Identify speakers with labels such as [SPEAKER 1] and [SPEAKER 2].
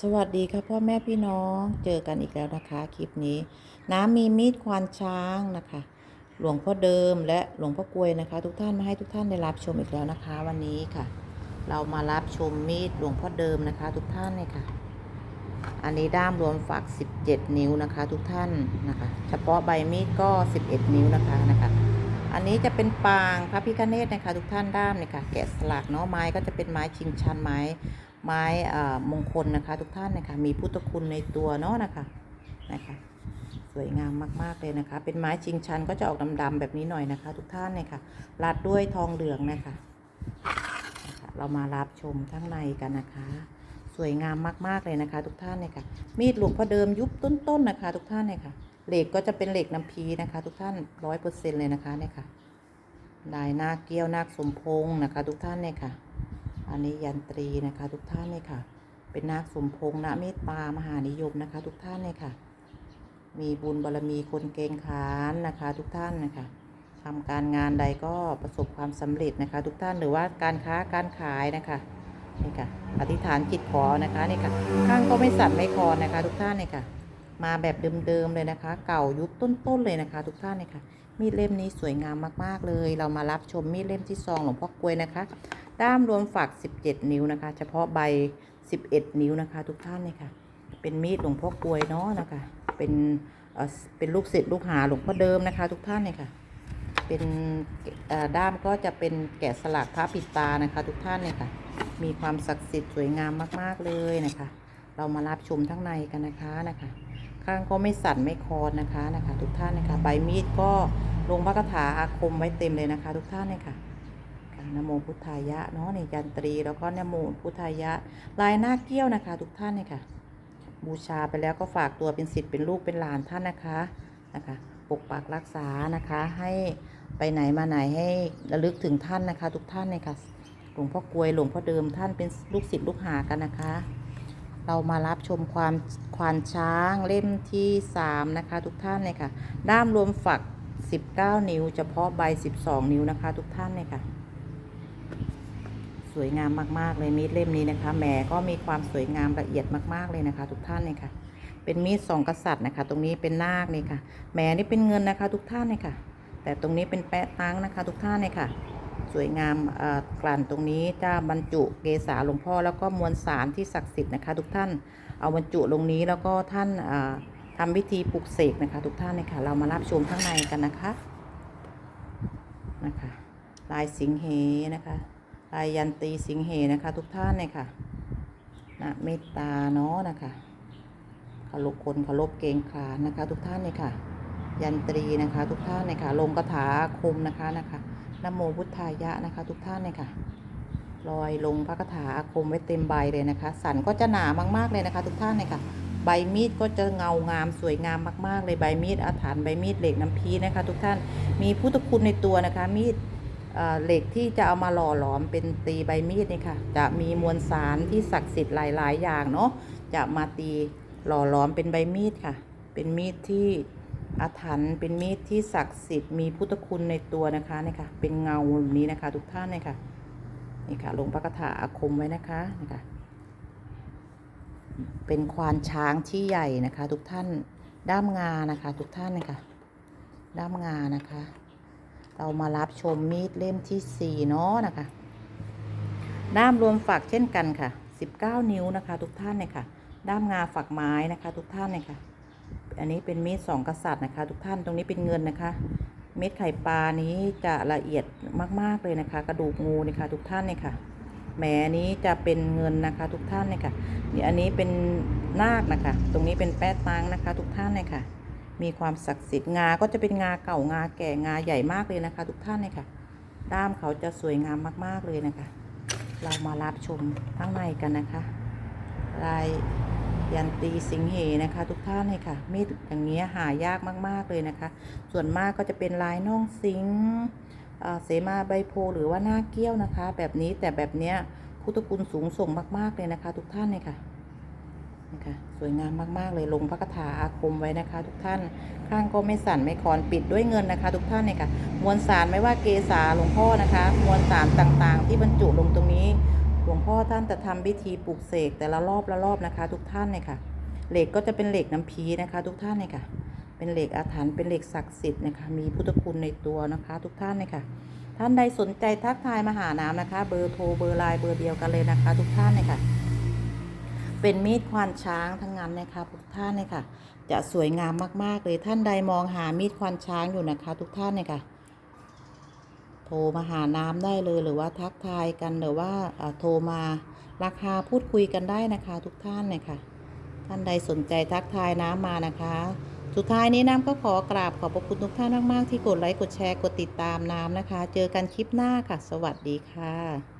[SPEAKER 1] สวัสดีค่ะพ่อแม่พี่น้องเจอกันอีกแล้วนะคะ คลิปนี้ น้ำมีมีดควานช้างนะคะ หลวงพ่อเดิมและหลวงพ่อกลวยนะคะ ทุกท่านมาให้ทุกท่านได้รับชมอีกแล้วนะคะ วันนี้ค่ะ เรามารับชมมีดหลวงพ่อเดิมนะคะ ทุกท่านเลยค่ะ อันนี้ด้ามรวมฝัก 17 นิ้วนะคะ ทุกท่านนะคะ เฉพาะใบมีดก็ 11 นิ้วนะคะนะคะ อันนี้จะเป็นปางพระพิฆเนศนะคะ ทุกท่านด้ามเนี่ยค่ะแกะสลักเนาะไม้ก็จะเป็นไม้ชิงชันไม้ ไม้อ่ามงคลนะคะ ทุกท่านนะคะมีพุทธคุณในตัวเนาะนะคะนะคะสวยงามมากๆเลยนะคะ เป็นไม้ชิงชันก็จะออกดำๆแบบนี้หน่อยนะคะ ทุกท่านเนี่ยค่ะรัดด้วยทองเหลืองนะคะนะคะเรามารับชมข้างในกันนะคะ สวยงามมากๆเลยนะคะ ทุกท่านเนี่ยค่ะ มีดหลวงพ่อเดิมยุคต้นๆนะคะ ทุกท่านเนี่ยค่ะเหล็กก็จะเป็นเหล็กน้ำพีนะคะ ทุกท่านร้อยเปอร์เซ็นเลยนะคะเนี่ยค่ะลายนาคเกี้ยวนาคสมพงษ์นะคะ ทุกท่านเนี่ยค่ะ อันนี้ยันตรีนะคะทุกท่านเนี่ยค่ะ เป็นนาคสมพงษ์นะเมตตามหานิยมนะคะ ทุกท่านเนี่ยค่ะ มีบุญบารมีคนเกรงขานนะคะ ทุกท่านนะคะทำการงานใดก็ประสบความสำเร็จนะคะ ทุกท่านหรือว่าการค้าการขายนะคะนี่ค่ะอธิษฐานจิตขอนะคะนี่ค่ะข้างก็ไม่สั่นไม่คลอนนะคะ ทุกท่านเนี่ยค่ะ มาแบบเดิมๆเลยนะคะ เก่ายุคต้นๆเลยนะคะ ทุกท่านเนี่ยค่ะ มีดเล่มนี้สวยงามมาก ๆ เลย เรามารับชมมีดเล่มที่ซองหลวงพ่อกลวยนะคะ ด้ามรวมฝัก 17 นิ้วนะคะ เฉพาะใบ 11 นิ้วนะคะ ทุกท่านเนี่ยค่ะ เป็นมีดหลวงพ่อกลวยเนาะนะคะ เป็นเอ่อเป็นลูกศิษย์ลูกหาหลวงพ่อเดิมนะคะ ทุกท่านเนี่ยค่ะ เป็นเอ่อด้ามก็จะเป็นแกะสลักพระปิดตานะคะ ทุกท่านเนี่ยค่ะ มีความศักดิ์สิทธิ์สวยงามมาก ๆ เลยนะคะ เรามารับชมทั้งในกันนะคะนะคะ ข้างก็ไม่สั่นไม่คลอนนะคะนะคะ ทุกท่านนะคะใบมีดก็ลงพระคาถาอาคมไว้เต็มเลยนะคะ ทุกท่านเนี่ยค่ะนโมพุทธายะเนาะในยันตรีแล้วก็นโมพุทธายะ ลายหน้าเกี้ยวนะคะ ทุกท่านเนี่ยค่ะ บูชาไปแล้วก็ฝากตัวเป็นศิษย์เป็นลูกเป็นหลานท่านนะคะนะคะปกปักรักษานะคะให้ไปไหนมาไหนให้ระลึกถึงท่านนะคะ ทุกท่านเนี่ยค่ะหลวงพ่อกลวยหลวงพ่อเดิมท่านเป็นลูกศิษย์ลูกหากันนะคะ เรามารับชมความควานช้างเล่มที่ 3 นะคะ ทุกท่านเนี่ยค่ะ ด้ามรวมฝัก 19 นิ้ว เฉพาะใบ 12 นิ้วนะคะ ทุกท่านเนี่ยค่ะ สวยงามมากๆเลยมีดเล่มนี้นะคะแหมก็มีความสวยงามละเอียดมากๆเลยนะคะ ทุกท่านเนี่ยค่ะ เป็นมีดสองกษัตริย์นะคะ ตรงนี้เป็นนาคนี่ค่ะแหมนี่เป็นเงินนะคะ ทุกท่านเนี่ยค่ะ แต่ตรงนี้เป็นแปะตังนะคะ ทุกท่านเนี่ยค่ะ สวยงามกลั่นตรงนี้จะบรรจุเกษาหลวงพ่อแล้วก็มวลสารที่ศักดิ์สิทธิ์นะคะ ทุกท่านเอาบรรจุลงนี้แล้วก็ท่านอ่าทำพิธีปลุกเสกนะคะ ทุกท่านเนี่ยค่ะเรามารับชมข้างในกันนะคะนะคะ ลายสิงเหนะคะลายยันตีสิงเหนะคะ ทุกท่านเนี่ยค่ะนะเมตตาเนาะนะคะเคารพคนเคารพเกงขานนะคะ ทุกท่านเนี่ยค่ะ ยันตรีนะคะ ทุกท่านเนี่ยค่ะลงคาถาอาคมนะคะนะคะ นโมพุทธายะนะคะ ทุกท่านเนี่ยค่ะลอยลงพระคาถาอาคมไว้เต็มใบเลยนะคะ สันก็จะหนามากๆเลยนะคะ ทุกท่านเนี่ยค่ะ ใบมีดก็จะเงางามสวยงามมากๆ เลยใบมีดอาถรรพ์ใบมีดเหล็กน้ำพีนะคะ ทุกท่านมีพุทธคุณในตัวนะคะ มีดเหล็กที่จะเอามาหล่อหลอมเป็นตีใบมีดนี่ค่ะ จะมีมวลสารที่ศักดิ์สิทธิ์หลาย ๆ อย่างเนาะจะมาตีหล่อหลอมเป็นใบมีดค่ะ เป็นมีดที่ อาถรรพ์เป็นมีดที่ศักดิ์สิทธิ์มีพุทธคุณในตัวนะคะนี่ค่ะ เป็นเงาแบบนี้นะคะ ทุกท่านนี่ค่ะนี่ค่ะลงพระคาถาอาคมไว้นะคะนี่ค่ะเป็นควานช้างที่ใหญ่นะคะ ทุกท่านด้ามงานะคะ ทุกท่านนี่ค่ะด้ามงานะคะ เรามารับชมมีดเล่มที่4เนาะนะคะด้ามรวมฝักเช่นกันค่ะ 19 นิ้วนะคะ ทุกท่านเนี่ยค่ะ ด้ามงาฝักไม้นะคะ ทุกท่านเนี่ยค่ะ อันนี้เป็นมีดสองกษัตริย์นะคะ ทุกท่านตรงนี้เป็นเงินนะคะ เม็ดไข่ปลานี้จะละเอียดมาก ๆ เลยนะคะ กระดูกงูนี่ค่ะทุกท่านเนี่ยค่ะแหมนี้จะเป็นเงินนะคะทุกท่านเนี่ยค่ะนี่อันนี้เป็นนาคนะคะ ตรงนี้เป็นแป้ตังนะคะ ทุกท่านเนี่ยค่ะ มีความศักดิ์สิทธิ์งาก็จะเป็นงาเก่างาแก่งาใหญ่มากเลยนะคะ ทุกท่านเนี่ยค่ะด้ามเขาจะสวยงามมาก ๆ เลยนะคะ เรามารับชมข้างในกันนะคะลาย ยันตีสิงเหนะคะ ทุกท่านเลยค่ะมีดอย่างเงี้ยหายากมาก ๆ เลยนะคะ ส่วนมากก็จะเป็นลายน่องสิงเเสมาใบโพหรือว่าหน้าเกี้ยวนะคะ แบบนี้แต่แบบเนี้ยพุทธคุณสูงส่งมาก ๆ เลยนะคะ ทุกท่านเลยค่ะนะคะสวยงามมาก ๆ เลยลงพระคาถาอาคมไว้นะคะ ทุกท่านข้างก็ไม่สั่นไม่คลอนปิดด้วยเงินนะคะ ทุกท่านเนี่ยค่ะมวลสารไม่ว่าเกษาหลวงพ่อนะคะ มวลสารต่างๆ ที่บรรจุลงตรงนี้ หลวงพ่อท่านจะทำพิธีปลูกเสกแต่ละรอบละรอบนะคะ ทุกท่านเนี่ยค่ะ เหล็กก็จะเป็นเหล็กน้ำพีนะคะ ทุกท่านเนี่ยค่ะ เป็นเหล็กอาถรรพ์เป็นเหล็กศักดิ์สิทธิ์นะคะ มีพุทธคุณในตัวนะคะ ทุกท่านเนี่ยค่ะ ท่านใดสนใจทักทายมาหาน้ำนะคะ เบอร์โทรเบอร์ไลน์เบอร์เดียวกันเลยนะคะ ทุกท่านเนี่ยค่ะ เป็นมีดควานช้างทั้งนั้นนะคะ ทุกท่านเนี่ยค่ะ จะสวยงามมากๆเลยท่านใดมองหามีดควานช้างอยู่นะคะ ทุกท่านเนี่ยค่ะ โทรมาหาน้ำได้เลยหรือว่าทักทายกันหรือว่าโทรมาราคาพูดคุยกันได้นะคะ ทุกท่านเลยค่ะ ท่านใดสนใจทักทายน้ำมานะคะ สุดท้ายนี้น้ำก็ขอกราบขอบพระคุณทุกท่านมาก ๆ ที่กดไลค์กดแชร์กดติดตามน้ำนะคะ เจอกันคลิปหน้าค่ะ สวัสดีค่ะ